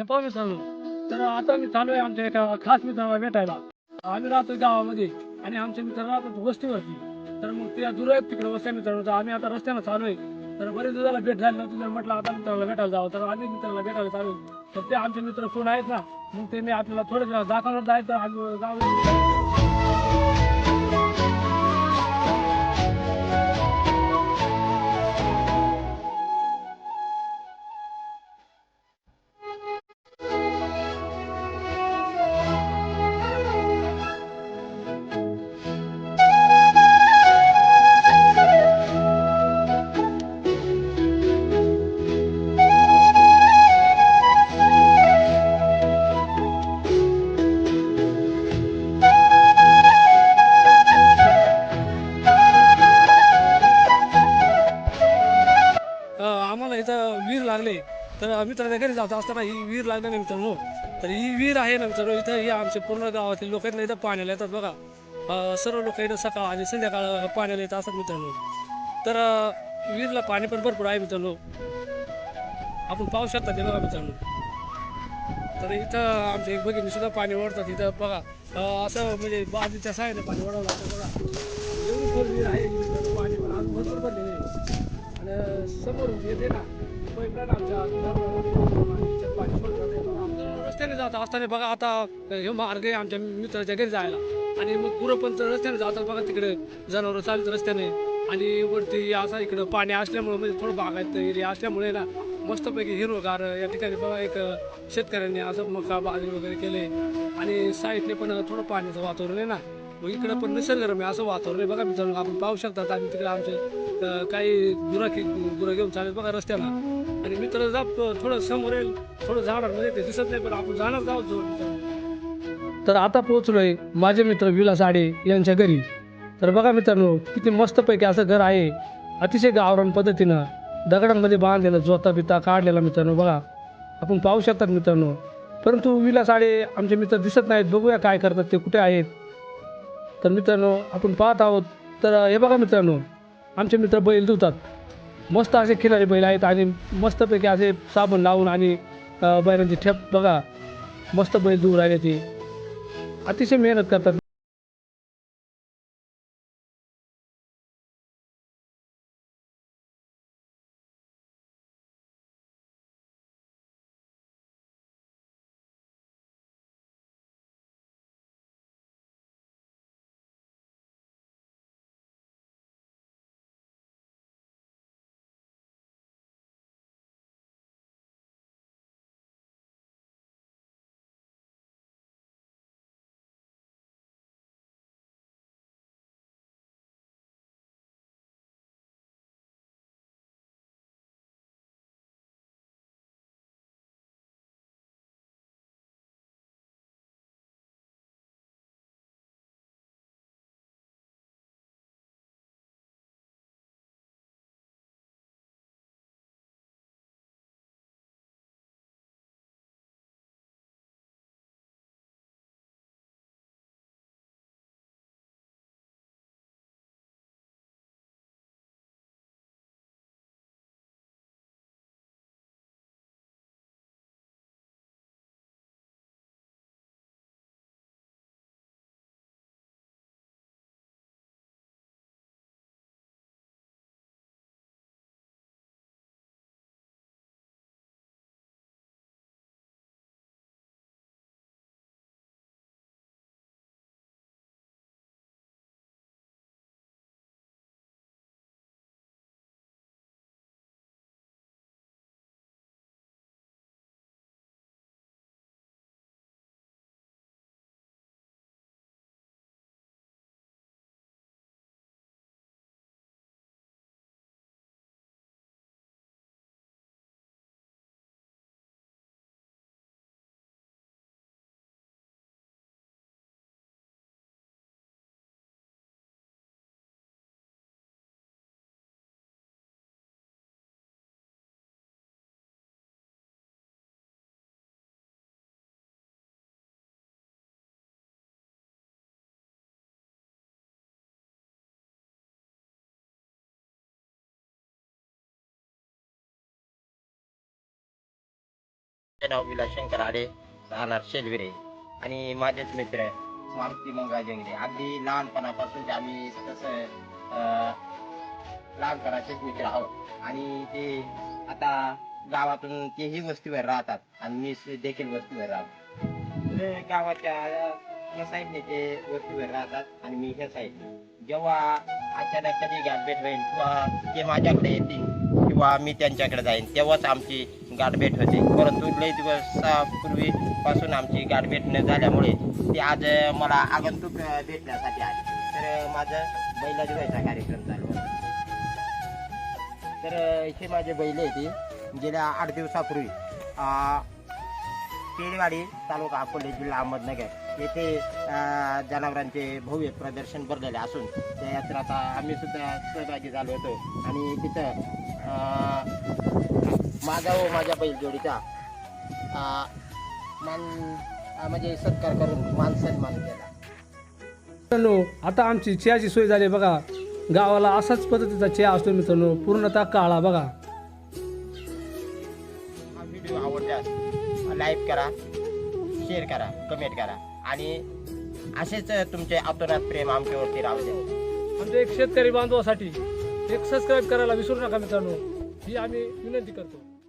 हे पाहू चालू तर आता मी चालू आहे आमच्या एका खास मित्राला भेटायला. आम्ही राहतो गावामध्ये आणि आमचे मित्र राहतात वस्तीवरती. तर मग त्या दूर आहेत तिकडे वस्त्या मित्रांनो. आम्ही आता रस्त्यानं चालू आहे. तर बरेच दिवसाला भेट झाली नव्हती तर म्हटलं आता मित्राला भेटायला जावं. तर आम्ही मित्राला भेटायला चालू आहे. तर ते आमचे मित्र कोण आहेत ना मग त्यांनी आपल्याला थोडं दाखवणार जायचं तर आम्ही जाऊ मित्राच्या घरी जात असताना ही विहीर लागली ना मित्रांनो. तर ही विहीर आहे ना मित्रांनो इथं हे आमच्या पूर्ण गावातील लोक आहेत ना इथं पाण्याला येतात बघा. सर्व लोक इथं सकाळ आणि संध्याकाळ पाण्याला येत असतात मित्रांनो. तर विहीरला पाणी पण भरपूर आहे मित्रांनो. आपण पाहू शकता ते बघा मित्रांनो. तर इथं आमच्या एक भगिनी सुद्धा पाणी ओढतात इथं बघा. असं म्हणजे बाजूच्या साईडने पाणी ओढावं लागतं बघा. एवढी विहीर आहे मित्रांनो, पाणी पण अजून भरपूर समोरून समोर येते ना. पैपलाईन आमच्या आमचं रस्त्याने जात असताना बघा आता हे मार्ग आहे आमच्या मित्राच्या घरी जायला. आणि मग पुरं पण तर रस्त्याने जातात बघा तिकडे जनावर चालत रस्त्याने. आणि वरती असं इकडं पाणी असल्यामुळे म्हणजे थोडं बागायत एरिया असल्यामुळे ना मस्तपैकी हिरवगार या ठिकाणी बघा एक शेतकऱ्यांनी असं मका बाजरी वगैरे केले. आणि साईडने पण थोडं पाण्याचं वातावरण आहे ना. मग इकडं पण निसर्गरम्य असं वातावरण आहे. बघा मित्रांनो आपण पाहू शकतात आम्ही तिकडे आमचे काही गुराखी गुरं घेऊन चालत बघा रस्त्याला. आणि मित्र जा थोडं समोर येईल थोडं झाडांमध्ये ते दिसत नाही पण आपण जाणार जाऊ तर आता पोहोचलोय माझे मित्र विलास साडे यांच्या घरी. तर बघा मित्रांनो किती मस्तपैकी असं घर आहे. अतिशय गावरान पद्धतीनं दगडांमध्ये बांधलेलं जोता बिता काढलेला मित्रांनो बघा. आपण पाहू शकतात मित्रांनो. परंतु विलास साडे आमचे मित्र दिसत नाहीत. बघूया काय करतात ते कुठे आहेत. तर मित्रांनो आपण पाहत आहोत. तर हे बघा मित्रांनो आमचे मित्र बैल धुतात. मस्त असे खिलारी बैल आहेत आणि मस्तपैकी असे साबण लावून आणि बैलांची ठेप बघा. मस्त बैल धुवून राहिले ते. अतिशय मेहनत करतात नाव विलाशंकर आडे राहणार शेलविरे. आणि माझेच मित्र मारुती मंगा जंगले अगदी लहानपणापासून आम्ही तसं लहानपणाचेच मित्र आहोत. आणि ते आता गावातून तेही वस्तीवर राहतात. आणि मी देखील वस्तीवर राहतो. गावाच्या या साईडने ते वस्तीवर राहतात आणि मी ह्या साईडने. जेव्हा अचानक कधी गाठभेट होईल किंवा ते माझ्याकडे येतील किंवा मी त्यांच्याकडे जाईन तेव्हाच आमची गाठभेट होते. परंतु लई दिवसापूर्वीपासून आमची गाठभेट न झाल्यामुळे ते आज मला आगंतुक भेटण्यासाठी आले. तर माझं बैला दिवायचा कार्यक्रम चालू होता. तर इथे हे माझे बैल आहे ते गेल्या आठ दिवसापूर्वी केळीवाडी तालुका अकोले जिल्हा अहमदनगर येथे जनावरांचे भव्य प्रदर्शन भरलेले असून त्या यात्रात आम्ही सुद्धा सहभागी झालो होतो. आणि तिथं माझा व माझ्या बैल जोडीचा. अं, मान म्हणजे सत्कार करून मान सन्मान केला. मित्रांनो आता आमची चहाची सोय झाली बघा. गावाला असाच पद्धतीचा चहा असतो मित्रांनो. पूर्णतः काळा बघा. हा व्हिडिओ आवडल्यास लाईक करा शेअर करा कमेंट करा. आणि असेच तुमचे अतोनात प्रेम आमच्यावरती राहू द्या. आमच्या एक शेतकरी बांधवासाठी एक सबस्क्राईब करायला विसरू नका मित्रांनो. ही आम्ही विनंती करतो.